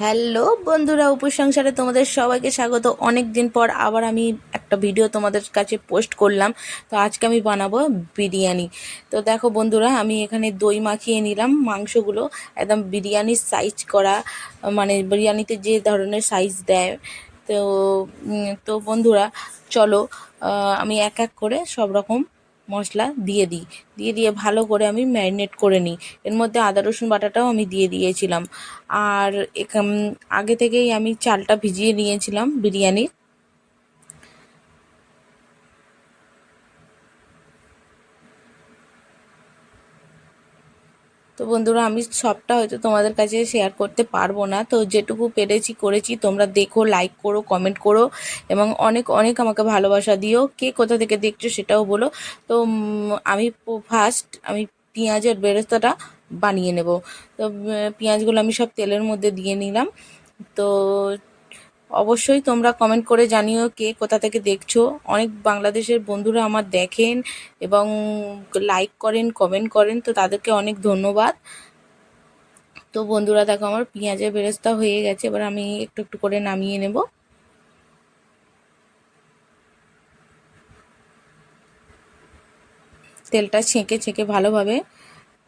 Hello বন্ধুরা উপসংসারে তোমাদের সবাইকে স্বাগত। অনেক দিন পর আবার আমি একটা ভিডিও তোমাদের কাছে পোস্ট করলাম। তো আজকে আমি বানাবো বিরিয়ানি। তো দেখো বন্ধুরা, আমি এখানে দই মাখিয়ে নিলাম মাংসগুলো। একদম বিরিয়ানির সাইজ করা মানে বিরিয়ানিতে যে ধরনের সাইজ দেয়। তো তো বন্ধুরা, চলো আমি এক এক করে সব রকম মশলা দিয়ে দিই। দিয়ে দিয়ে ভালো করে আমি ম্যারিনেট করে নিই। এর মধ্যে আদা, রসুন বাটাটাও আমি দিয়ে দিয়েছিলাম। আর আগে থেকেই আমি চালটা ভিজিয়ে নিয়েছিলাম বিরিয়ানির। তো বন্ধুরা, আমি সবটা হয়তো তোমাদের কাছে শেয়ার করতে পারব না। তো যেটুকু পেরেছি, করেছি। তোমরা দেখো লাইক করো কমেন্ট করো এবং অনেক অনেক আমাকে ভালোবাসা দিও। কে কোথা থেকে দেখছ সেটাও বলো। তো আমি ফার্স্ট আমি পেঁয়াজের বেরেস্তাটা বানিয়ে নেব। তো পেঁয়াজগুলো আমি সব তেলের মধ্যে দিয়ে নিলাম। তো অবশ্যই তোমরা কমেন্ট করে জানিও কে কোথা থেকে দেখছ। অনেক বাংলাদেশের বন্ধুরা আমার দেখেন এবং লাইক করেন কমেন্ট করেন, তো তাদেরকে অনেক ধন্যবাদ। তো বন্ধুরা, দেখো আমার পেঁয়াজের বেরেস্তা হয়ে গেছে, এবার আমি একটু একটু করে নামিয়ে নেব। তেলটা ছেঁকে ছেঁকে ভালোভাবে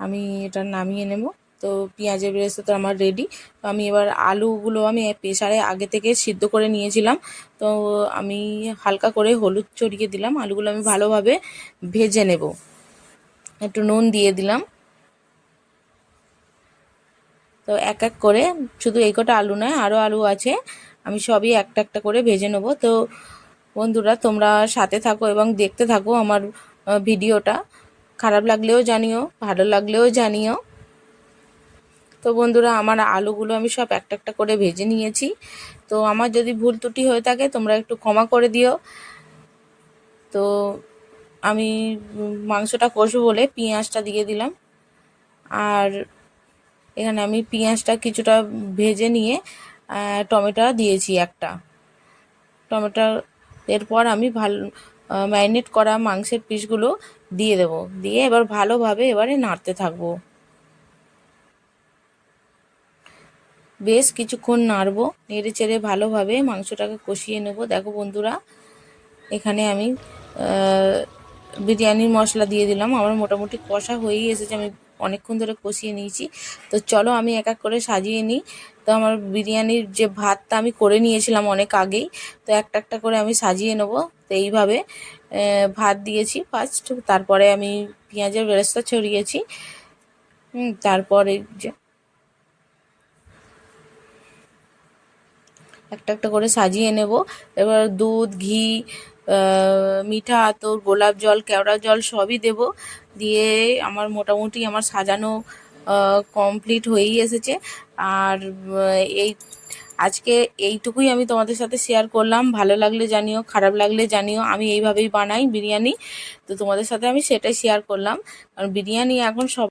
আমি এটা নামিয়ে নেব। তো পেঁয়াজের বেরেস্তা তো আমার রেডি তো আমি এবার আলুগুলো আমি প্রেসারে আগে থেকে সিদ্ধ করে নিয়েছিলাম। তো আমি হালকা করে হলুদ চড়িয়ে দিলাম। আলুগুলো আমি ভালোভাবে ভেজে নেব। একটু নুন দিয়ে দিলাম। তো এক এক করে, শুধু এই কটা আলু নয় আরও আলু আছে। আমি সবই একটা একটা করে ভেজে নেব। তো বন্ধুরা, তোমরা সাথে থাকো এবং দেখতে থাকো আমার ভিডিওটা। খারাপ লাগলেও জানিও, ভালো লাগলেও জানিও। তো বন্ধুরা, আমার আলুগুলো আমি সব একটা একটা করে ভেজে নিয়েছি। তো আমার যদি ভুল ত্রুটি হয়ে থাকে, তোমরা একটু ক্ষমা করে দিও। তো আমি মাংসটা কষবো বলে পেঁয়াজটা দিয়ে দিলাম। আর এখানে আমি পেঁয়াজটা কিছুটা ভেজে নিয়ে টমেটো দিয়েছি একটা। টমেটো এরপর আমি ভালো ম্যারিনেট করা মাংসের পিসগুলো দিয়ে দেব। দিয়ে এবার ভালোভাবে এবারে নাড়তে থাকব। বেশ কিছুক্ষণ নাড়বো, নেড়ে চেড়ে ভালোভাবে মাংসটাকে কষিয়ে নেব। দেখো বন্ধুরা, এখানে আমি বিরিয়ানির মশলা দিয়ে দিলাম। আমার মোটামুটি কষা হয়েই এসেছে, আমি অনেকক্ষণ ধরে কষিয়ে নিয়েছি। তো চলো আমি এক এক করে সাজিয়ে নিই। তো আমার বিরিয়ানির যে ভাতটা আমি করে নিয়েছিলাম অনেক আগেই, তো একটা একটা করে আমি সাজিয়ে নেব। তো এইভাবে ভাত দিয়েছি ফার্স্ট তারপরে আমি পেঁয়াজের বেরেস্তা ছড়িয়েছি। তারপরে যে একটা একটা করে সাজিয়ে নেব। এবার দুধ, ঘি মিঠা আতর, গোলাপ জল, কেওড়া জল সবই দেব। দিয়ে আমার মোটামুটি আমার সাজানো কমপ্লিট হয়েই এসেছে। আর এই, আজকে এইটুকুই আমি তোমাদের সাথে শেয়ার করলাম। ভালো লাগলে জানিও, খারাপ লাগলে জানিও। আমি এইভাবেই বানাই বিরিয়ানি। তো তোমাদের সাথে আমি সেটাই শেয়ার করলাম। কারণ বিরিয়ানি এখন সব